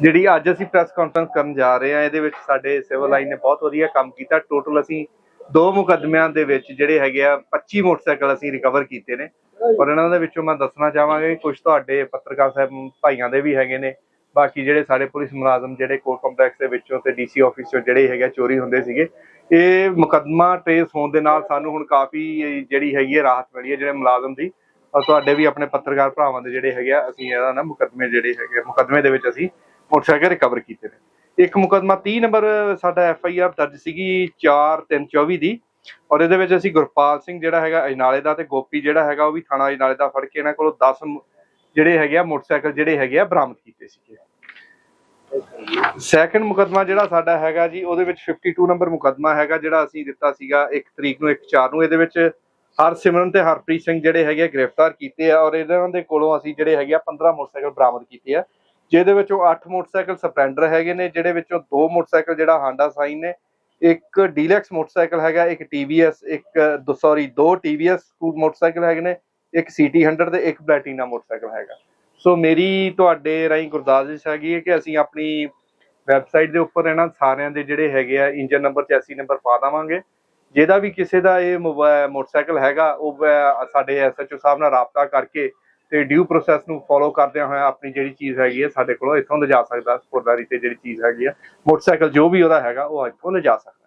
ਜਿਹੜੀ ਅੱਜ ਅਸੀਂ ਪ੍ਰੈਸ ਕਾਨਫਰੰਸ ਕਰਨ ਜਾ ਰਹੇ ਹਾਂ ਇਹਦੇ ਵਿੱਚ ਸਾਡੇ ਸਿਵਲ ਲਾਈਨ ਨੇ ਬਹੁਤ ਵਧੀਆ ਕੰਮ ਕੀਤਾ। ਟੋਟਲ ਅਸੀਂ ਦੋ ਮੁਕੱਦਮਿਆਂ ਦੇ ਵਿੱਚ ਜਿਹੜੇ ਹੈਗੇ ਆ 25 ਮੋਟਰਸਾਈਕਲ ਅਸੀਂ ਰਿਕਵਰ ਕੀਤੇ ਨੇ। ਔਰ ਇਹਨਾਂ ਦੇ ਵਿੱਚੋਂ ਮੈਂ ਦੱਸਣਾ ਚਾਹਾਂਗਾ ਕਿ ਕੁਝ ਤੁਹਾਡੇ ਪੱਤਰਕਾਰ ਸਾਹਿਬ ਭਾਈਆਂ ਦੇ ਵੀ ਹੈਗੇ ਨੇ। ਬਾਕੀ ਜਿਹੜੇ ਸਾਡੇ ਪੁਲਿਸ ਮੁਲਾਜ਼ਮ ਜਿਹੜੇ ਕੋਰਟ ਕੰਪਲੈਕਸ ਦੇ ਵਿੱਚੋਂ ਤੇ ਡੀਸੀ ਆਫਿਸ ਚੋਂ ਜਿਹੜੇ ਹੈਗੇ ਚੋਰੀ ਹੁੰਦੇ ਸੀਗੇ ਇਹ ਮੁਕੱਦਮਾ ਟ੍ਰੇਸ ਹੋਣ ਦੇ ਨਾਲ ਸਾਨੂੰ ਹੁਣ ਕਾਫੀ ਜਿਹੜੀ ਹੈਗੀ ਹੈ ਰਾਹਤ ਮਿਲੀ ਹੈ ਜਿਹੜੇ ਮੁਲਾਜ਼ਮ ਦੀ। ਔਰ ਤੁਹਾਡੇ ਵੀ ਆਪਣੇ ਪੱਤਰਕਾਰ ਭਰਾਵਾਂ ਦੇ ਜਿਹੜੇ ਹੈਗੇ ਆ ਅਸੀਂ ਇਹਦਾ ਨਾ ਮੁਕੱਦਮੇ ਜਿਹੜੇ ਹੈਗੇ ਆ, ਮੁਕੱਦਮੇ ਦੇ ਵਿੱਚ ਅਸੀਂ ਮੋਟਰਸਾਈਕਲ ਰਿਕਵਰ ਕੀਤੇ ਨੇ। ਇੱਕ ਮੁਕੱਦਮਾ 30 ਨੰਬਰ ਸਾਡਾ ਐਫ ਆਈ ਆਰ ਦਰਜ ਸੀਗੀ 4 3 24 ਦੀ। ਔਰ ਇਹਦੇ ਵਿੱਚ ਅਸੀਂ ਗੁਰਪਾਲ ਸਿੰਘ ਜਿਹੜਾ ਹੈਗਾ, ਅਜਨਾਲੇ ਦਾ ਤੇ ਗੋਪੀ ਜਿਹੜਾ ਹੈਗਾ, ਉਹ ਵੀ ਥਾਣਾ ਅਜਨਾਲੇ ਦਾ ਫੜ ਕੇ ਇਹਨਾਂ ਕੋਲੋਂ 10 ਜਿਹੜੇ ਹੈਗੇ ਆ, ਮੋਟਰਸਾਈਕਲ ਜਿਹੜੇ ਹੈਗੇ ਆ, ਬਰਾਮਦ ਕੀਤੇ ਸੀਗੇ। ਸੈਕੰਡ ਮੁਕੱਦਮਾ ਜਿਹੜਾ ਸਾਡਾ ਹੈਗਾ ਜੀ, ਉਹਦੇ ਵਿੱਚ 52 ਨੰਬਰ ਮੁਕੱਦਮਾ ਹੈਗਾ, ਜਿਹੜਾ ਅਸੀਂ ਦਿੱਤਾ ਸੀਗਾ 1 ਤਰੀਕ ਨੂੰ 1 4 ਨੂੰ। ਇਹਦੇ ਵਿੱਚ ਹਰਸਿਮਰਨ ਤੇ ਹਰਪ੍ਰੀਤ ਸਿੰਘ ਜਿਹੜੇ ਹੈਗੇ ਆ, ਗ੍ਰਿਫਤਾਰ ਕੀਤੇ ਆ। ਔਰ ਇਹਨਾਂ ਦੇ ਕੋਲੋਂ ਅਸੀਂ ਜਿਹੜੇ ਹੈਗੇ ਆ 15 ਮੋਟਰਸਾਈਕਲ ਬਰਾਮਦ ਕੀਤੇ ਆ। ਜਿਹਦੇ ਵਿੱਚੋਂ 8 ਮੋਟਰਸਾਈਕਲ ਸਪਲੈਂਡਰ ਹੈਗੇ ਨੇ ਜਿਹੜੇ ਵਿੱਚੋਂ ਦੋ ਮੋਟਰਸਾਈਕਲ ਜਿਹੜਾ ਹਾਂਡਾ ਸਾਈਨ ਨੇ, ਇੱਕ ਡੀਲੈਕਸ ਮੋਟਰਸਾਈਕਲ ਹੈਗਾ, ਇੱਕ ਟੀਵੀਐਸ ਇੱਕ ਸੌਰੀ ਦੋ ਟੀਵੀਐਸ ਮੋਟਰਸਾਈਕਲ ਹੈਗੇ ਨੇ, ਇੱਕ ਸੀਟੀ 100 ਤੇ ਇੱਕ ਪਲੈਟੀਨਾ ਮੋਟਰਸਾਈਕਲ ਹੈਗਾ। ਸੋ ਮੇਰੀ ਤੁਹਾਡੇ ਰਾਹੀਂ ਗੁਰਦਾਸਿਸ਼ ਹੈਗੀ ਹੈ ਕਿ ਅਸੀਂ ਆਪਣੀ ਵੈਬਸਾਈਟ ਦੇ ਉੱਪਰ ਇਹਨਾਂ ਸਾਰਿਆਂ ਦੇ ਜਿਹੜੇ ਹੈਗੇ ਆ ਇੰਜਨ ਨੰਬਰ 84 ਨੰਬਰ ਪਾ ਦੇਵਾਂਗੇ। ਜਿਹਦਾ ਵੀ ਕਿਸੇ ਦਾ ਇਹ ਮੋਬਾ- ਮੋਟਰਸਾਈਕਲ ਹੈਗਾ, ਉਹ ਵੈ- ਸਾਡੇ ਐਸਐਚਓ ਸਾਹਿਬ ਨਾਲ ਰਾਬਤਾ ਕਰਕੇ ਤੇ ਡਿਊ ਪ੍ਰੋਸੈਸ ਨੂੰ ਫੋਲੋ ਕਰਦਿਆਂ ਹੋਇਆ ਆਪਣੀ ਜਿਹੜੀ ਚੀਜ਼ ਹੈਗੀ ਹੈ ਸਾਡੇ ਕੋਲੋਂ ਇੱਥੋਂ ਲਿਜਾ ਸਕਦਾ, ਸਪੁਰਦਾਰੀ ਤੇ ਜਿਹੜੀ ਚੀਜ਼ ਹੈਗੀ ਆ, ਮੋਟਰਸਾਈਕਲ ਜੋ ਵੀ ਉਹਦਾ ਹੈਗਾ, ਉਹ ਇੱਥੋਂ ਲਿਜਾ ਸਕਦਾ।